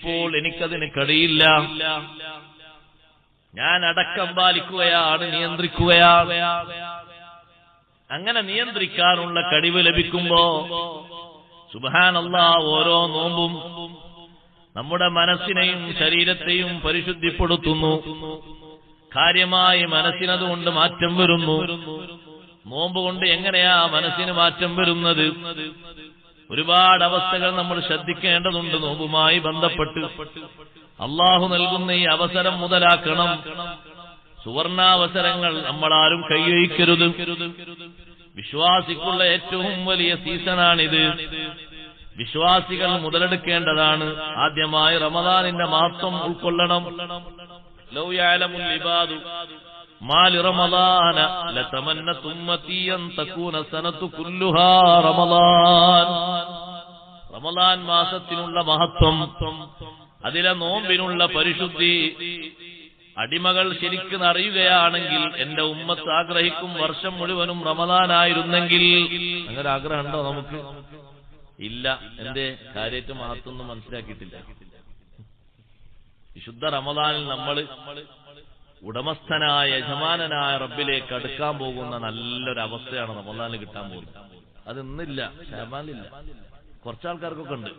ഇപ്പോൾ എനിക്കതിന് കഴിയില്ല ഞാൻ അടക്കം പാലിക്കുകയാണ് നിയന്ത്രിക്കുകയാണ്. അങ്ങനെ നിയന്ത്രിക്കാനുള്ള കഴിവ് ലഭിക്കുമ്പോ സുബാനല്ല ഓരോ നോമ്പും നമ്മുടെ മനസ്സിനെയും ശരീരത്തെയും പരിശുദ്ധിപ്പെടുത്തുന്നു. കാര്യമായി മനസ്സിനതുകൊണ്ട് മാറ്റം വരുന്നു. നോമ്പ് കൊണ്ട് എങ്ങനെയാ മനസ്സിന് മാറ്റം വരുന്നത്? ഒരുപാട് അവസ്ഥകൾ നമ്മൾ ശ്രദ്ധിക്കേണ്ടതുണ്ട്. നോമ്പുമായി ബന്ധപ്പെട്ട് അള്ളാഹു നൽകുന്ന ഈ അവസരം മുതലാക്കണം. സുവർണാവസരങ്ങൾ നമ്മളാരും കൈവയ്ക്കരുത് വിശ്വാസിക്കുള്ള ഏറ്റവും വലിയ സീസണാണിത്. വിശ്വാസികൾ മുതലെടുക്കേണ്ടതാണ്. ആദ്യമായി റമദാനിന്റെ മഹത്വം ഉൾക്കൊള്ളണം. ലൗ യഅലമുൽ ഇബാദു. മാലി റമദാന ലതമന്ന തുമ്മത്തി അൻ തകൂന സനതു കുല്ലുഹാ റമദാൻ. റമദാൻ മാസത്തിനുള്ള മഹത്വം അതിലെ നോമ്പിനുള്ള പരിശുദ്ധി. അടിമകൾ ശരിക്കും അറിയുകയാണെങ്കിൽ എന്റെ ഉമ്മത്ത് ആഗ്രഹിക്കും വർഷം മുഴുവനും റമദാനായിരുന്നെങ്കിൽ അങ്ങനെ ആഗ്രഹം ഉണ്ടോ നമുക്ക്? ഇല്ല എന്റെ കാര്യത്തെ മഹത്വം മനസ്സിലാക്കിയിട്ടില്ല. വിശുദ്ധ റമദാനിൽ നമ്മൾ ഉടമസ്ഥനായ യജമാനായ റബ്ബിലേക്ക് അടുക്കാൻ പോകുന്ന നല്ലൊരു അവസ്ഥയാണ് റമദാനിൽ കിട്ടാൻ പോകുന്നത്. അതിന്നില്ല ഷാമാനില്ല കുറച്ചാൾക്കാർക്കൊക്കെ ഉണ്ട്.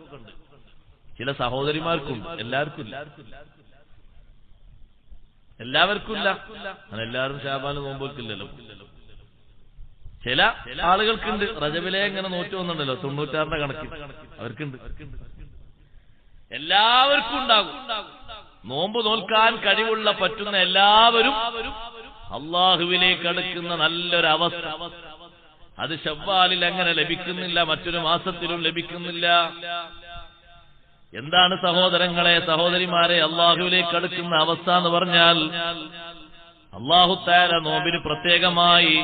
ചില സഹോദരിമാർക്കും എല്ലാവർക്കും ഇല്ല. എല്ലാവർക്കും ഇല്ല. അങ്ങനെ എല്ലാവരും ഷാബാന് നോമ്പോക്കില്ലല്ലോ ചില ആളുകൾക്കുണ്ട്. റജബിലെ ഇങ്ങനെ നോറ്റു വന്നിട്ടുണ്ടല്ലോ. തൊണ്ണൂറ്റാറിന്റെ കണക്ക്. അവർക്കുണ്ട്. എല്ലാവർക്കും ഉണ്ടാകും. നോമ്പ് നോൽക്കാൻ കഴിവുള്ള പറ്റുന്ന എല്ലാവരും അള്ളാഹുവിലേക്ക് അടുക്കുന്ന നല്ലൊരവസ്ഥ. അത് ഷവ്വാലിൽ അങ്ങനെ ലഭിക്കുന്നില്ല മറ്റൊരു മാസത്തിലും ലഭിക്കുന്നില്ല. എന്താണ് സഹോദരങ്ങളെ സഹോദരിമാരെ അള്ളാഹുവിലേക്ക് അടുക്കുന്ന അവസ്ഥ എന്ന് പറഞ്ഞാൽ അള്ളാഹു താര നോമ്പിന് പ്രത്യേകമായി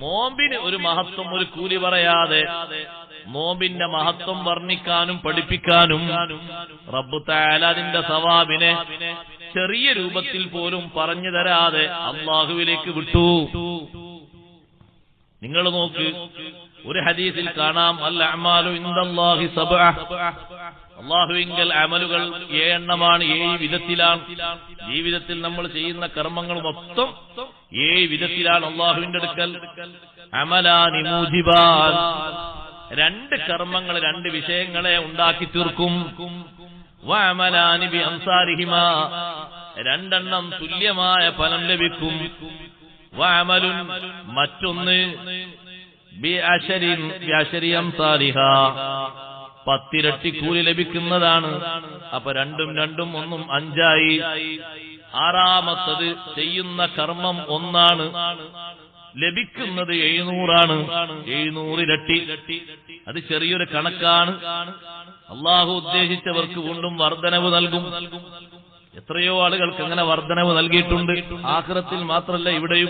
നോമ്പിന് ഒരു മഹത്വം ഒരു കൂലി പറയാതെ നോമ്പിന്റെ മഹത്വം വർണിക്കാനും പഠിപ്പിക്കാനും റബ്ബു താല സവാബിനെ ചെറിയ രൂപത്തിൽ പോലും പറഞ്ഞു തരാതെ അള്ളാഹുവിലേക്ക് വിട്ടു. നിങ്ങൾ നോക്ക് ഒരു ഹദീസിൽ കാണാം അൽ അമാലു ഇന്ദാഹി സബ അള്ളാഹുവിങ്കൽ അമലുകൾ ഏഴെണ്ണമാണ് ഏഴ് വിധത്തിലാണ്. ജീവിതത്തിൽ നമ്മൾ ചെയ്യുന്ന കർമ്മങ്ങൾ മൊത്തം ഏഴ് വിധത്തിലാണ് അള്ളാഹുവിന്റെ അടുക്കൽ. അമലാനി മൂജിബാൻ. രണ്ട് കർമ്മങ്ങൾ രണ്ട് വിഷയങ്ങളെ ഉണ്ടാക്കി തീർക്കും. വഅമലാനി ബി അൻസാരിഹിമ. രണ്ടെണ്ണം തുല്യമായ ഫലം ലഭിക്കും. വഅമലുൻ മറ്റൊന്ന് പത്തിരട്ടി കൂലി ലഭിക്കുന്നതാണ്. അപ്പൊ രണ്ടും രണ്ടും ഒന്നും അഞ്ചായി. ആറാമത്തത് ചെയ്യുന്ന കർമ്മം ഒന്നാണ്. ലഭിക്കുന്നത് എഴുന്നൂറാണ്. എഴുന്നൂറിരട്ടി അത് ചെറിയൊരു കണക്കാണ്. അള്ളാഹു ഉദ്ദേശിച്ചവർക്ക് വീണ്ടും വർധനവ് നൽകും. എത്രയോ ആളുകൾക്ക് അങ്ങനെ വർധനവ് നൽകിയിട്ടുണ്ട്. ആഹ്റത്തിൽ മാത്രമല്ല ഇവിടെയും.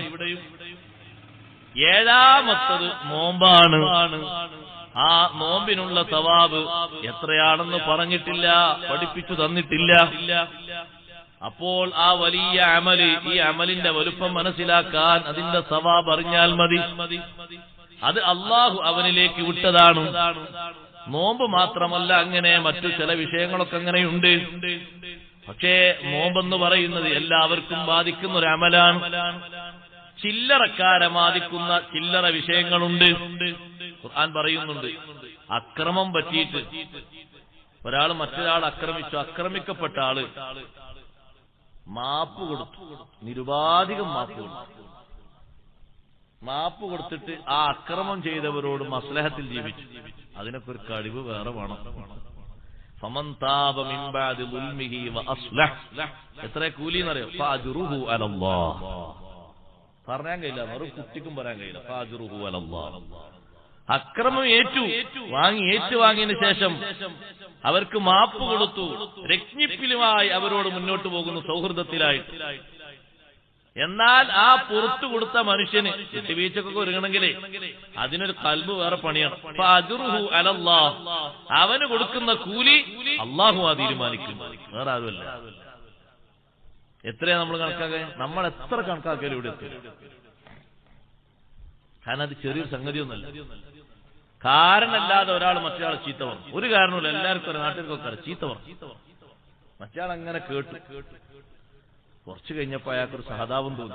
ഏഴാമത്തത് നോമ്പാണ്. ആ നോമ്പിനുള്ള സവാബ് എത്രയാണെന്ന് പറഞ്ഞിട്ടില്ല പഠിപ്പിച്ചു തന്നിട്ടില്ല. അപ്പോൾ ആ വലിയ അമൽ ഈ അമലിന്റെ വലുപ്പം മനസ്സിലാക്കാൻ അതിന്റെ സവാബ് അറിഞ്ഞാൽ മതി. അത് അള്ളാഹു അവനിലേക്ക് വിട്ടതാണ്. നോമ്പ് മാത്രമല്ല അങ്ങനെ മറ്റു ചില വിഷയങ്ങളൊക്കെ അങ്ങനെയുണ്ട്. പക്ഷേ നോമ്പെന്ന് പറയുന്നത് എല്ലാവർക്കും ബാധിക്കുന്ന ഒരു അമലാണ് ചില്ലറക്കാരെ ബാധിക്കുന്ന ചില്ലറ വിഷയങ്ങളുണ്ട്. ഖുർആൻ പറയുന്നുണ്ട് അക്രമം പറ്റിയിട്ട്. ഒരാൾ മറ്റൊരാൾ ആക്രമിച്ചു ആക്രമിക്കപ്പെട്ട ആൾ. മാപ്പ് കൊടുത്തു. നിരുപാധികം മാപ്പ് കൊടുത്തു. മാപ്പ് കൊടുത്തിട്ട് ആ അക്രമം ചെയ്തവരോട് മസ്ലഹത്തിൽ ജീവിച്ചു. അതിനൊക്കെ ഒരു കഴിവ് വേറെ വേണം. എത്ര കൂലി എന്നറിയോ പറയാൻ കഴിയില്ല. കുട്ടിക്കും പറയാൻ കഴിയില്ല. അക്രമം ഏറ്റു. വാങ്ങി ഏറ്റുവാങ്ങിയതിനു ശേഷം അവർക്ക് മാപ്പ് കൊടുത്തു. രജ്ഞിപ്പിലുമായി അവരോട് മുന്നോട്ട് പോകുന്നു സൗഹൃദത്തിലായിട്ട്. എന്നാൽ ആ പുറത്തു കൊടുത്ത മനുഷ്യന് വിട്ടുവീഴ്ചക്കൊക്കെ ഒരുങ്ങണമെങ്കിലേ അതിനൊരു കൽബ് വേറെ പണിയാണ്. അപ്പൊ അജുറുഹു അലല്ലാ അവന് കൊടുക്കുന്ന കൂലി അള്ളാഹു ആ തീരുമാനിക്കും. വേറെ ആരുമല്ല. എത്രയാ നമ്മൾ കണക്കാക്കുക നമ്മൾ എത്ര കണക്കാക്കിയാലും ഇവിടെ എത്തും. കാരണം അത് ചെറിയൊരു സംഗതിയൊന്നല്ല കാരണല്ലാതെ ഒരാൾ മറ്റൊരാൾ ചീത്ത പറഞ്ഞു. ഒരു കാരണമില്ല എല്ലാവർക്കും ഒരു നാട്ടുകാർക്കൊക്കെ ചീത്ത പറഞ്ഞു. മറ്റയാൾ അങ്ങനെ കേട്ടു. കുറച്ചു കഴിഞ്ഞപ്പോ അയാൾക്കൊരു സഹതാപം തോന്നി.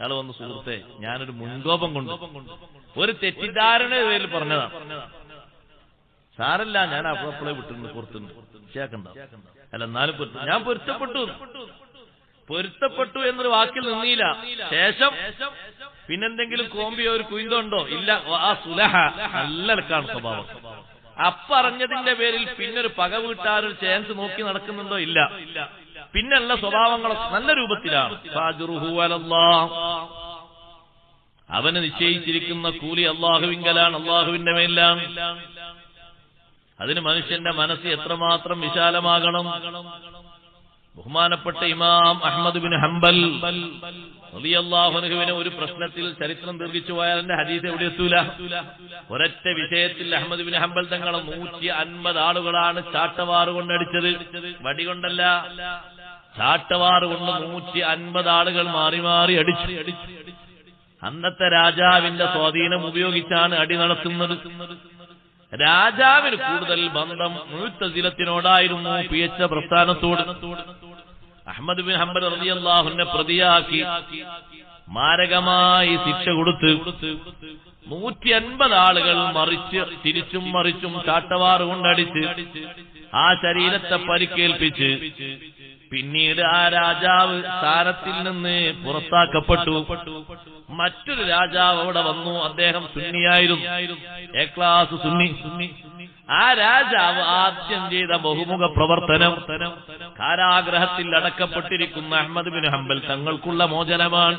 അയാൾ വന്ന് സുഹൃത്തെ ഞാനൊരു മുൻകോപം കൊണ്ട് ഒരു തെറ്റിദ്ധാരണ പേരിൽ പറഞ്ഞതാണ് സാരല്ല ഞാൻ അപ്പോഴെ വിട്ടിരുന്നു പുറത്തുനിന്ന്. അല്ല എന്നാലും ഞാൻ പൊരുത്തപ്പെട്ടു പൊരുത്തപ്പെട്ടു എന്നൊരു വാക്കിൽ നിന്നില്ല. ശേഷം പിന്നെന്തെങ്കിലും കോമ്പിയോ ഒരു കുയിന്തോ ഉണ്ടോ? ഇല്ല. ആ സുലഹ. നല്ല ലക്കാണ് സ്വഭാവം. അപ്പറഞ്ഞതിന്റെ പേരിൽ പിന്നൊരു പക വീട്ടാരൊരു ചാൻസ് നോക്കി നടക്കുന്നുണ്ടോ? ഇല്ല. പിന്നെയുള്ള സ്വഭാവങ്ങൾ നല്ല രൂപത്തിലാണ്. അവന് നിശ്ചയിച്ചിരിക്കുന്ന കൂലി അള്ളാഹുവിങ്കലാണ് അള്ളാഹുവിന്റെ മേലാണ്. അതിന് മനുഷ്യന്റെ മനസ്സ് എത്രമാത്രം വിശാലമാകണം? ബഹുമാനപ്പെട്ട ഇമാം അഹമ്മദ് ബിൻ ഹംബൽ റളിയല്ലാഹുവിന് ഒരു പ്രശ്നത്തിൽ ചരിത്രം ദീർഘിച്ചു പോയാൽ എന്റെ ഹദീസ് എവിടെ എത്തൂല. ഒരൊറ്റ വിഷയത്തിൽ അഹമ്മദ് ബിൻ ഹംബൽ തങ്ങളെ നൂറ്റി അൻപത് ആളുകളാണ് ചാട്ടവാറ് കൊണ്ടടിച്ചത് വടി കൊണ്ടല്ല. ചാട്ടവാറ് കൊണ്ട് നൂറ്റി അൻപത് ആളുകൾ മാറി മാറി അടിച്ചു. അന്നത്തെ രാജാവിന്റെ സ്വാധീനം ഉപയോഗിച്ചാണ് അടി നടത്തുന്നത്. രാജാവിന് കൂടുതൽ ബന്ധം മുഴുത്തതിലത്തിനോടായിരുന്നു പി എച്ച് പ്രസ്ഥാനത്തോട്. അഹമ്മദ് ബിൻ ഹംബൽ റളിയല്ലാഹുവിനെ പ്രതിയാക്കി. മാരകമായി ശിക്ഷ കൊടുത്ത് നൂറ്റി അൻപത് ആളുകൾ മറിച്ച് തിരിച്ചും മറിച്ചും ചാട്ടവാറ് കൊണ്ടടിച്ച് ആ ശരീരത്തെ പരിക്കേൽപ്പിച്ച് പിന്നീട് ആ രാജാവ് താരത്തിൽ നിന്ന് പുറത്താക്കപ്പെട്ടു. മറ്റൊരു രാജാവ് അവിടെ വന്നു. അദ്ദേഹം സുന്നിയായിരുന്നു. A class Sunni. ആ രാജാവ് ആദ്യം ചെയ്ത ബഹുമുഖ പ്രവർത്തനം കാരാഗ്രഹത്തിൽ അടക്കപ്പെട്ടിരിക്കുന്ന അഹമ്മദ് ബിൻ ഹംബൽ തങ്ങൾക്കുള്ള മോചനമാണ്.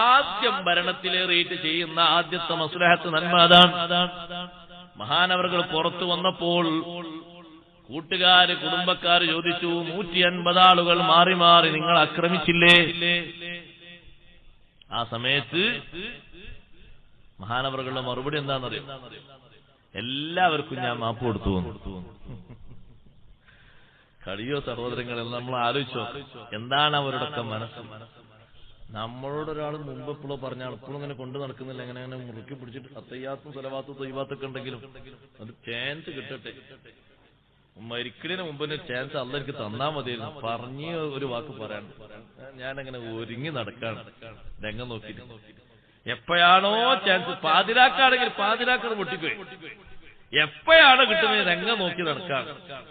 ആദ്യം ഭരണത്തിലേറിയിട്ട് ചെയ്യുന്ന ആദ്യത്തെ മസുലഹത്ത് നന്മ അതാണ്. മഹാനവറുകൾ പുറത്തു വന്നപ്പോൾ കൂട്ടുകാര് കുടുംബക്കാര് ചോദിച്ചു നൂറ്റി അൻപത് ആളുകൾ മാറി മാറി നിങ്ങൾ ആക്രമിച്ചില്ലേ? ആ സമയത്ത് മഹാനവറുകളുടെ മറുപടി എന്താണെന്നറിയാം? എല്ലാവർക്കും ഞാൻ മാപ്പ് കൊടുത്തു കഴിയോ സഹോദരങ്ങൾ എന്ന് നമ്മൾ ആലോചിച്ചോ? എന്താണ് അവരുടെ അവരുടെയൊക്കെ മനസ്സ്? നമ്മളോട് ഒരാൾ മുമ്പ് എപ്പോഴോ പറഞ്ഞാൽ ഇപ്പോഴും ഇങ്ങനെ കൊണ്ടു നടക്കുന്നില്ല. അങ്ങനെ അങ്ങനെ മുറുക്കി പിടിച്ചിട്ട് അത്തയ്യാത്തും സ്വലവാത്തും തൊയ്വാത്തൊക്കെ ഉണ്ടെങ്കിലും അത് ചാൻസ് കിട്ടട്ടെ. മരിക്കലിന് തന്നെ ചാൻസ് അല്ല എനിക്ക് തന്നാ മതിയായിരുന്നു. പറഞ്ഞ ഒരു വാക്ക് പറയാൻ. ഞാനങ്ങനെ ഒരുങ്ങി നടക്കാണ്. രംഗം നോക്കിയിട്ട്. എപ്പോഴാണോ ചാൻസ് പാതിരാക്കാണെങ്കിൽ പാതിരാക്കാണ് പൊട്ടിപ്പോയി. എപ്പോഴാണ് കിട്ടുന്നത്? രംഗം നോക്കി നടക്കാം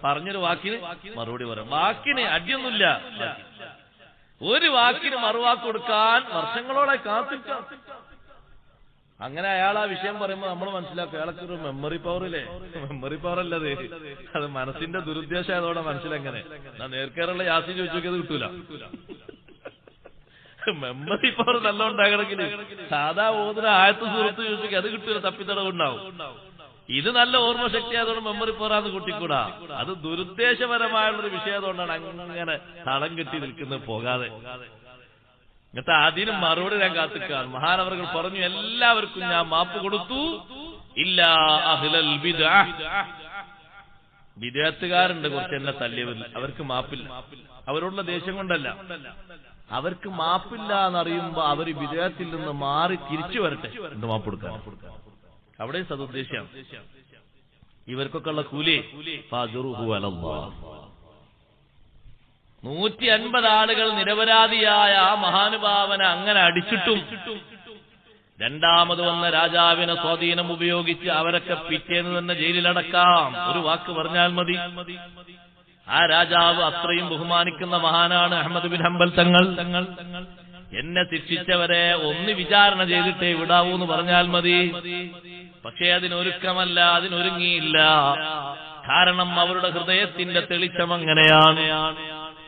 പറഞ്ഞൊരു വാക്കിന് മറുപടി പറയാം. വാക്കിന് അടിയൊന്നുമില്ല. ഒരു വാക്കിന് മറുവാക്ക് കൊടുക്കാൻ വർഷങ്ങളോടെ കാത്തിരിക്കാം. അങ്ങനെ അയാൾ ആ വിഷയം പറയുമ്പോൾ നമ്മൾ മനസ്സിലാക്കും. അയാൾക്ക് ഒരു മെമ്മറി പവർ ഇല്ലേ? മെമ്മറി പവർ അല്ലത്. അത് മനസ്സിന്റെ ദുരുദ്ദേശം അതോടെ മനസ്സിലെങ്ങനെ ഞാൻ നേർക്കേറുള്ള യാസി ചോദിച്ചു അത് കിട്ടൂല. മെമ്മറി പവർ നല്ല ഉണ്ടാകണമെങ്കിൽ സാധാ ഓതിന് ആയത്ത് സുഹൃത്ത് ചോദിച്ചു അത് കിട്ടൂല. തപ്പിത്തടവുണ്ടാവും. ഇത് നല്ല ഓർമ്മശക്തി അതുകൊണ്ട് മെമ്മറി പോരാന്ന് കൂട്ടിക്കൂടാ. അത് ദുരുദ്ദേശപരമായുള്ളൊരു വിഷയം അതുകൊണ്ടാണ് അങ്ങനെ തളം കെട്ടി നിൽക്കുന്നത് പോകാതെ. എന്നിട്ട് അതിനും മറുപടി ഞാൻ കാത്തിക്കാൻ മഹാനവറുകൾ പറഞ്ഞു എല്ലാവർക്കും ഞാൻ മാപ്പ് കൊടുത്തു. ഇല്ല അഹ്ലൽ. വിദേഹത്തുകാരുണ്ട് കുറച്ച് എന്നെ തല്ലിയവരിൽ. അവർക്ക് മാപ്പില്ല. അവരോടുള്ള ദേഷ്യം കൊണ്ടല്ല. അവർക്ക് മാപ്പില്ല എന്നറിയുമ്പോ അവർ വിദേഹത്തിൽ നിന്ന് മാറി തിരിച്ചു വരട്ടെ. മാപ്പ് കൊടുക്കാം അവിടെ സതുദ്ദേശം. ഇവർക്കൊക്കെ ഉള്ള കൂലി. നൂറ്റി അൻപത് ആളുകൾ നിരപരാധിയായ ആ മഹാനുഭാവനെ അങ്ങനെ അടിച്ചിട്ടും രണ്ടാമത് വന്ന രാജാവിനെ സ്വാധീനം ഉപയോഗിച്ച് അവരൊക്കെ പിറ്റേന്ന് തന്നെ ജയിലിലടക്കാം ഒരു വാക്ക് പറഞ്ഞാൽ മതി. ആ രാജാവ് അത്രയും ബഹുമാനിക്കുന്ന മഹാനാണ് അഹമ്മദ് ബിൻ ഹംബൽ തങ്ങൾ. എന്നെ ശിക്ഷിച്ചവരെ ഒന്ന് വിചാരണ ചെയ്തിട്ടേ വിടാവൂ എന്ന് പറഞ്ഞാൽ മതി. പക്ഷേ അതിനൊരുക്കമല്ല അതിനൊരുങ്ങിയില്ല. കാരണം അവരുടെ ഹൃദയത്തിന്റെ തെളിച്ചം അങ്ങനെയാണ്.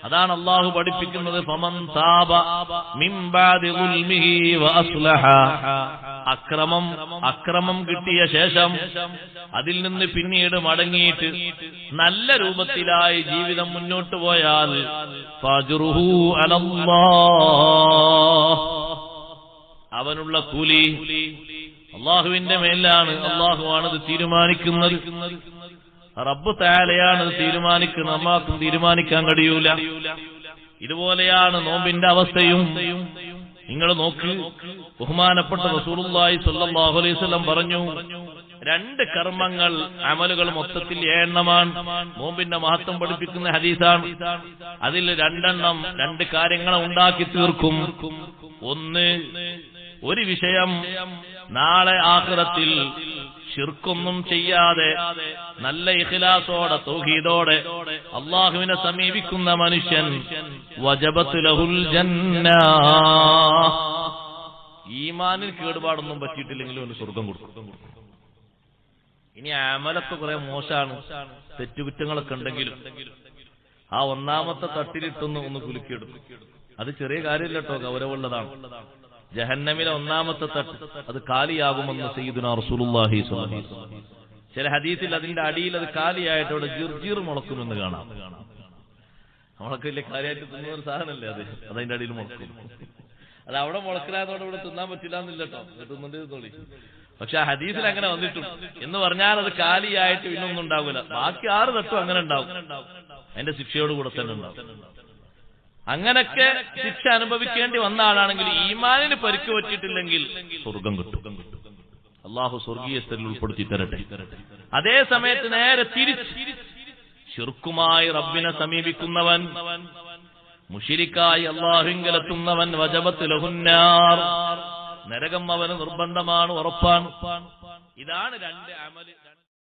അതാണ് അള്ളാഹു പഠിപ്പിക്കുന്നത്. അക്രമം അക്രമം കിട്ടിയ ശേഷം അതിൽ നിന്ന് പിന്നീട് മടങ്ങിയിട്ട് നല്ല രൂപത്തിലായി ജീവിതം മുന്നോട്ട് പോയാൽ അവനുള്ള കൂലി അള്ളാഹുവിന്റെ മേലാണ് അള്ളാഹുവാണ് ഇത് തീരുമാനിക്കുന്നത്. റബ്ബ് താലയാണ് ഇത് തീരുമാനിക്കുന്നത്. അമ്മാർക്കും തീരുമാനിക്കാൻ കഴിയൂല. ഇതുപോലെയാണ് നോമ്പിന്റെ അവസ്ഥയും. നിങ്ങൾ നോക്ക് ബഹുമാനപ്പെട്ട റസൂലുള്ളാഹി സ്വല്ലല്ലാഹു അലൈഹി വസല്ലം പറഞ്ഞു രണ്ട് കർമ്മങ്ങൾ അമലുകൾ മൊത്തത്തിൽ എണ്ണമാണ് നോമ്പിന്റെ മഹത്വം പഠിപ്പിക്കുന്ന ഹദീസാണ്. അതിൽ രണ്ടെണ്ണം രണ്ട് കാര്യങ്ങളെ ഉണ്ടാക്കി തീർക്കും. ഒന്ന് ഒരു വിഷയം നാളെ ആഹ്റത്തിൽ ഷിർക്കൊന്നും ചെയ്യാതെ നല്ല ഇഖിലാസോടെ തൗഹീദോടെ അള്ളാഹുവിനെ സമീപിക്കുന്ന മനുഷ്യൻ ലഹുൽ ഈമാനിൽ കേടുപാടൊന്നും പറ്റിയിട്ടില്ലെങ്കിലും അവന് സ്വർഗം കൊടുക്കും. ഇനി അമലൊക്കെ കുറെ മോശമാണ് തെറ്റുകുറ്റങ്ങളൊക്കെ ഉണ്ടെങ്കിലും ആ ഒന്നാമത്തെ തട്ടിലിട്ടൊന്ന് ഒന്ന് കുലുക്കിയെടുക്കും. അത് ചെറിയ കാര്യമില്ല കേട്ടോ ഗൗരവമുള്ളതാണ്. ജഹന്നമിലെ ഒന്നാമത്തെ തട്ട് അത് കാലിയാകുമെന്ന് സയ്യിദുന റസൂലുള്ളാഹി. ചില ഹദീസിൽ അതിന്റെ അടിയിൽ അത് കാലിയായിട്ട് അവിടെ ജിർജീർ മുളക്കുമെന്ന് കാണാം. നമ്മളൊക്കെ വലിയ കാര്യമായിട്ട് തിന്നുന്ന ഒരു സാധനമല്ലേ അത്? അതതിന്റെ അടിയിൽ മുളക്കും. അത് അവിടെ മുളക്കലായതോടെ ഇവിടെ തിന്നാൻ പറ്റില്ല എന്നില്ല കേട്ടോ തോളി പക്ഷെ ആ ഹദീസിൽ അങ്ങനെ വന്നിട്ടുണ്ട് എന്ന് പറഞ്ഞാൽ അത് കാലിയായിട്ട് പിന്നൊന്നും ഉണ്ടാവില്ല. ബാക്കി ആറ് തട്ടും അങ്ങനെ ഉണ്ടാവും. അതിന്റെ ശിക്ഷയോട് കൂടെ തന്നെ ഉണ്ടാവും. അങ്ങനൊക്കെ ശിക്ഷ അനുഭവിക്കേണ്ടി വന്ന ആളാണെങ്കിൽ ഈമാനിന് പരിക്ക് പറ്റിയിട്ടില്ലെങ്കിൽ സ്വർഗം കിട്ടും. അള്ളാഹു സ്വർഗീയസ്ഥരിൽ ഉൾപ്പെടുത്തി തരട്ടെ. അതേ സമയത്ത് നേരെ തിരിച്ച് ഷിർക്കുമായി റബ്ബിനെ സമീപിക്കുന്നവൻ മുഷിരിക്കായി അള്ളാഹുങ്കലെത്തുന്നവൻ വജപത്ത് ലഹുന്നാർ. നരകം അവന് നിർബന്ധമാണ് ഉറപ്പാണ്. ഇതാണ് രണ്ട് അമൽ.